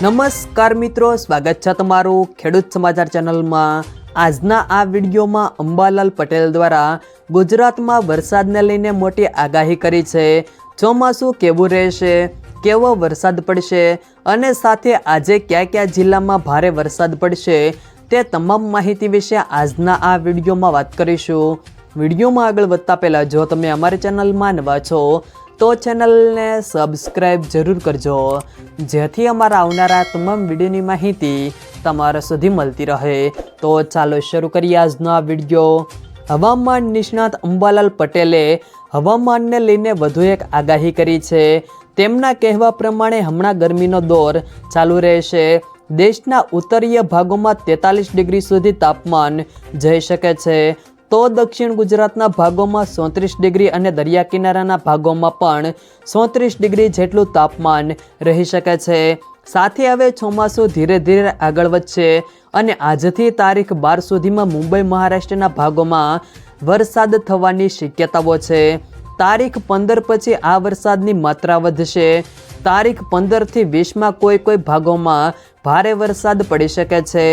નમસ્કાર મિત્રો, સ્વાગત છે તમારું ખેડૂત સમાચાર ચેનલમાં. આજના આ વિડીયોમાં અંબાલાલ પટેલ દ્વારા ગુજરાતમાં વરસાદને લઈને મોટી આગાહી કરી છે. ચોમાસું કેવું રહેશે, કેવો વરસાદ પડશે અને સાથે આજે કયા કયા જિલ્લામાં ભારે વરસાદ પડશે તે તમામ માહિતી વિશે આજના આ વિડીયોમાં વાત કરીશું. વિડીયોમાં આગળ વધતા પહેલાં જો તમે અમારી ચેનલમાં નવા છો તો ચેનલને સબસ્ક્રાઈબ જરૂર કરજો, જેથી અમારા આવનારા તમામ વિડીયોની માહિતી તમારા સુધી મળતી રહે. તો ચાલો શરૂ કરીએ આજનો આ વીડિયો. હવામાન નિષ્ણાત અંબાલાલ પટેલે હવામાનને લઈને વધુ એક આગાહી કરી છે. તેમના કહેવા પ્રમાણે હમણાં ગરમીનો દોર ચાલુ રહેશે. દેશના ઉત્તરીય ભાગોમાં તેતાલીસ ડિગ્રી સુધી તાપમાન જઈ શકે છે. તો દક્ષિણ ગુજરાતના ભાગોમાં સોત્રીસ ડિગ્રી અને દરિયા કિનારાના ભાગોમાં પણ સોત્રીસ ડિગ્રી જેટલું તાપમાન રહી શકે છે. સાથે હવે ચોમાસું ધીરે ધીરે આગળ વધશે અને આજથી તારીખ બાર સુધીમાં મુંબઈ મહારાષ્ટ્રના ભાગોમાં વરસાદ થવાની શક્યતાઓ છે. તારીખ પંદર પછી આ વરસાદની માત્રા વધશે. તારીખ પંદરથી વીસમાં કોઈ કોઈ ભાગોમાં ભારે વરસાદ પડી શકે છે.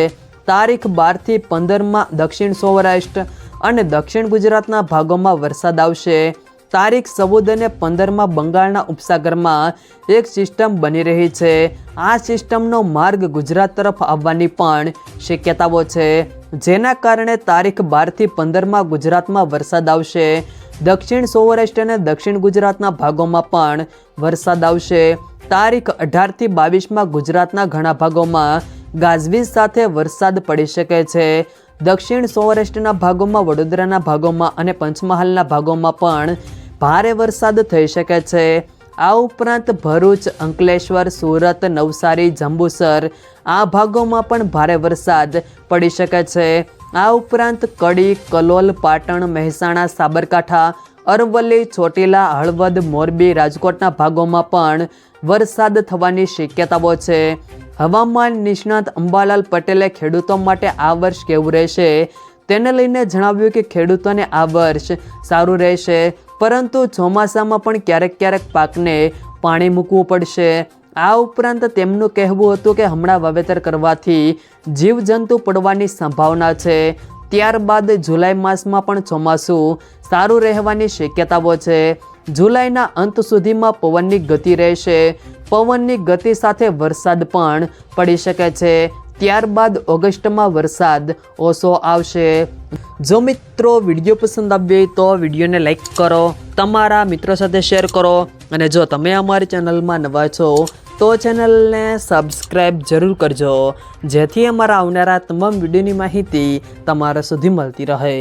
તારીખ બારથી પંદરમાં દક્ષિણ સૌરાષ્ટ્ર અને દક્ષિણ ગુજરાતના ભાગોમાં વરસાદ આવશે. તારીખ ચૌદ અને પંદરમાં બંગાળના ઉપસાગરમાં એક સિસ્ટમ બની રહી છે. આ સિસ્ટમનો માર્ગ ગુજરાત તરફ આવવાની પણ શક્યતાઓ છે. જેના કારણે તારીખ બારથી પંદરમાં ગુજરાતમાં વરસાદ આવશે. દક્ષિણ સૌરાષ્ટ્ર અને દક્ષિણ ગુજરાતના ભાગોમાં પણ વરસાદ આવશે. તારીખ અઢારથી બાવીસમાં ગુજરાતના ઘણા ભાગોમાં ગાજવીજ સાથે વરસાદ પડી શકે છે. દક્ષિણ સૌરાષ્ટ્રના ભાગોમાં, વડોદરાના ભાગોમાં અને પંચમહાલના ભાગોમાં પણ ભારે વરસાદ થઈ શકે છે. આ ઉપરાંત ભરૂચ, અંકલેશ્વર, સુરત, નવસારી, જંબુસર આ ભાગોમાં પણ ભારે વરસાદ પડી શકે છે. આ ઉપરાંત કડી, કલોલ, પાટણ, મહેસાણા, સાબરકાંઠા, અરવલ્લી, ચોટીલા, હળવદ, મોરબી, રાજકોટના ભાગોમાં પણ વરસાદ થવાની શક્યતાઓ છે. હવામાન નિષ્ણાત અંબાલાલ પટેલે ખેડૂતો માટે આ વર્ષ કેવું રહેશે તેને લઈને જણાવ્યું કે ખેડૂતોને આ વર્ષ સારું રહેશે, પરંતુ ચોમાસામાં પણ ક્યારેક ક્યારેક પાકને પાણી મૂકવું પડશે. આ ઉપરાંત તેમનું કહેવું હતું કે હમણાં વાવેતર કરવાથી જીવજંતુ પડવાની સંભાવના છે. ત્યારબાદ જુલાઈ માસમાં પણ ચોમાસું સારું રહેવાની શક્યતાઓ છે. જુલાઈના અંત સુધીમાં પવનની ગતિ રહેશે. પવનની ગતિ સાથે વરસાદ પણ પડી શકે છે. ત્યારબાદ ઓગસ્ટમાં વરસાદ ઓછો આવશે. જો મિત્રો વીડિયો પસંદ આવ્યો હોય તો વિડીયોને લાઈક કરો, તમારા મિત્રો સાથે શેર કરો અને જો તમે અમારી ચેનલમાં નવા છો તો ચેનલને સબસ્ક્રાઈબ જરૂર કરજો. જેથી અમારા આવનારા તમામ વિડીયોની માહિતી તમારા સુધી મળતી રહે.